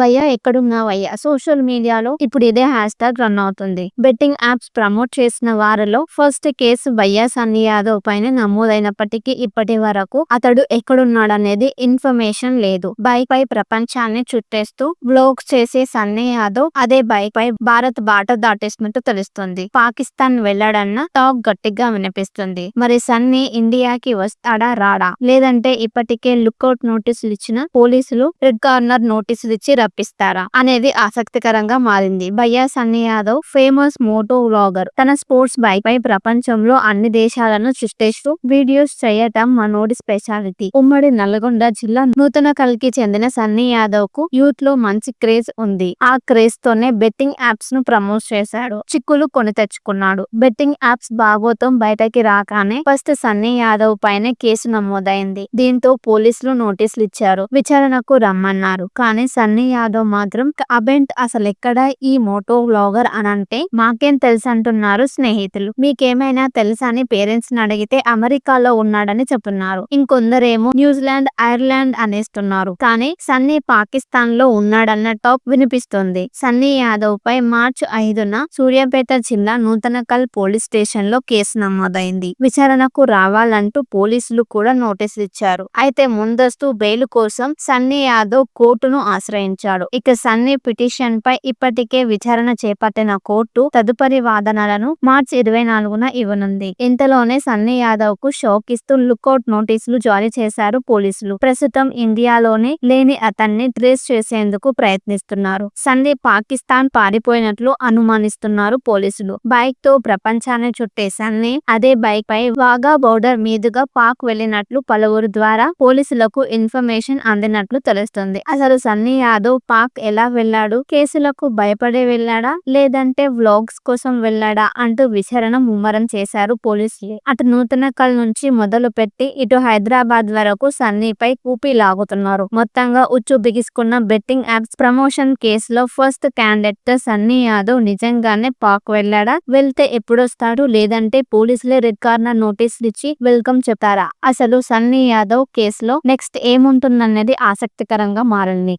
భయ్యా ఎక్కడున్నావయ్యా? సోషల్ మీడియాలో ఇప్పుడు ఇదే హ్యాష్ ట్యాగ్ రన్ అవుతుంది. బెట్టింగ్ యాప్స్ ప్రమోట్ చేసిన వారిలో ఫస్ట్ కేసు భయ్యా సన్నీ యాదవ్ పైన నమోదైనప్పటికీ ఇప్పటి వరకు అతడు ఎక్కడున్నాడనేది ఇన్ఫర్మేషన్ లేదు. బైక్ పై ప్రపంచాన్ని చుట్టేస్తూ బ్లోగ్స్ చేసే సన్నీ యాదవ్ అదే బైక్ పై భారత్ బాట దాటేసినట్టు తెలుస్తుంది. పాకిస్తాన్ వెళ్ళాడన్న టాక్ గట్టిగా వినిపిస్తుంది. మరి సన్నీ ఇండియాకి వస్తాడా రాడా? లేదంటే ఇప్పటికే లుక్అవుట్ నోటీసులు ఇచ్చిన పోలీసులు రెడ్ కార్నర్ నోటీసులు ఇచ్చి తప్పిస్తారా అనేది ఆసక్తికరంగా మారింది. భయ్యా Sunny Yadav famous moto vlogger. తన స్పోర్ట్స్ బైక్ పై ప్రపంచంలో అన్ని దేశాలను సృష్టిస్తూ వీడియోస్ చేయటం మనోడి స్పెషాలిటీ. ఉమ్మడి నల్గొండ జిల్లా నూతన కల్కి చెందిన సన్నీ యాదవ్కు యూత్లో మంచి క్రేజ్ ఉంది. ఆ క్రేజ్ తోనే బెట్టింగ్ యాప్స్ను ప్రమోట్ చేశాడు. చిక్కులు కొని తెచ్చుకున్నాడు. బెట్టింగ్ యాప్స్ బాగోతం బయటకి రాగానే ఫస్ట్ సన్నీ యాదవ్ పైనే కేసు నమోదైంది. దీంతో పోలీసులు నోటీసులు ఇచ్చారు విచారణకు రమ్మన్నారు. కానీ సన్నీ యాదవ్ మాత్రం అబెంట్ అసలు ఎక్కడ ఈ మోటో వ్లాగర్ అని అంటే మాకేం తెలుసు అంటున్నారు స్నేహితులు. మీకేమైనా తెలుసా అని పేరెంట్స్ని అడిగితే అమెరికాలో ఉన్నాడని చెప్తున్నారు. ఇంకొందరేమో న్యూజిలాండ్ ఐర్లాండ్ అనేస్తున్నారు. కానీ సన్నీ పాకిస్తాన్లో ఉన్నాడన్న టాప్ వినిపిస్తుంది. సన్నీ యాదవ్ పై మార్చ్ ఐదున సూర్యాపేట జిల్లా నూతనకల్ పోలీస్ స్టేషన్లో కేసు నమోదైంది. విచారణకు రావాలంటూ పోలీసులు కూడా నోటీసులు ఇచ్చారు అయితే ముందస్తు బెయిల్ కోసం సన్నీ యాదవ్ కోర్టును ఇచ్చాడు ఇక సన్నీ పిటిషన్ పై ఇప్పటికే విచారణ చేపట్టిన కోర్టు తదుపరి వాదనలను మార్చి ఇరవై నాలుగున ఇవ్వనుంది. ఇంతలోనే సన్నీ యాదవ్కు షాక్ ఇస్తూ లుకౌట్ నోటీసులు జారీ చేశారు పోలీసులు. ప్రస్తుతం ఇండియాలోనే లేని అతన్ని ట్రేస్ చేసేందుకు ప్రయత్నిస్తున్నారు. సన్నీ పాకిస్తాన్ పారిపోయినట్లు అనుమానిస్తున్నారు పోలీసులు. బైక్తో ప్రపంచాన్ని చుట్టే సన్నీ అదే బైక్ పై వాగా బోర్డర్ మీదుగా పాక్ వెళ్ళినట్లు పలువురు ద్వారా పోలీసులకు ఇన్ఫర్మేషన్ అందినట్లు తెలుస్తుంది. అసలు సన్నీ యాదవ్ పాక్ ఎలా వెళ్ళాడు? కేసులకు భయపడే వెళ్ళాడా? లేదంటే వ్లాగ్స్ కోసం వెళ్ళాడా? అంటూ విచారణ ముమ్మరం చేశారు పోలీసులు. అటు నూతన కల్ నుంచి మొదలు పెట్టి ఇటు హైదరాబాద్ వరకు సన్నీపై కూపి లాగుతున్నారు. మొత్తంగా ఉచ్చు బిగిసుకున్న బెట్టింగ్ యాప్స్ ప్రమోషన్ కేసులో ఫస్ట్ క్యాండిడేట్ సన్నీ యాదవ్ నిజంగానే పాక్ వెళ్ళాడా? వెళ్తే ఎప్పుడొస్తాడు లేదంటే పోలీసులే రెడ్ కార్నర్ నోటీసులు ఇచ్చి వెల్కమ్ చెప్తారా? అసలు సన్నీ యాదవ్ కేసులో నెక్స్ట్ ఏముంటుందనేది ఆసక్తికరంగా మారింది.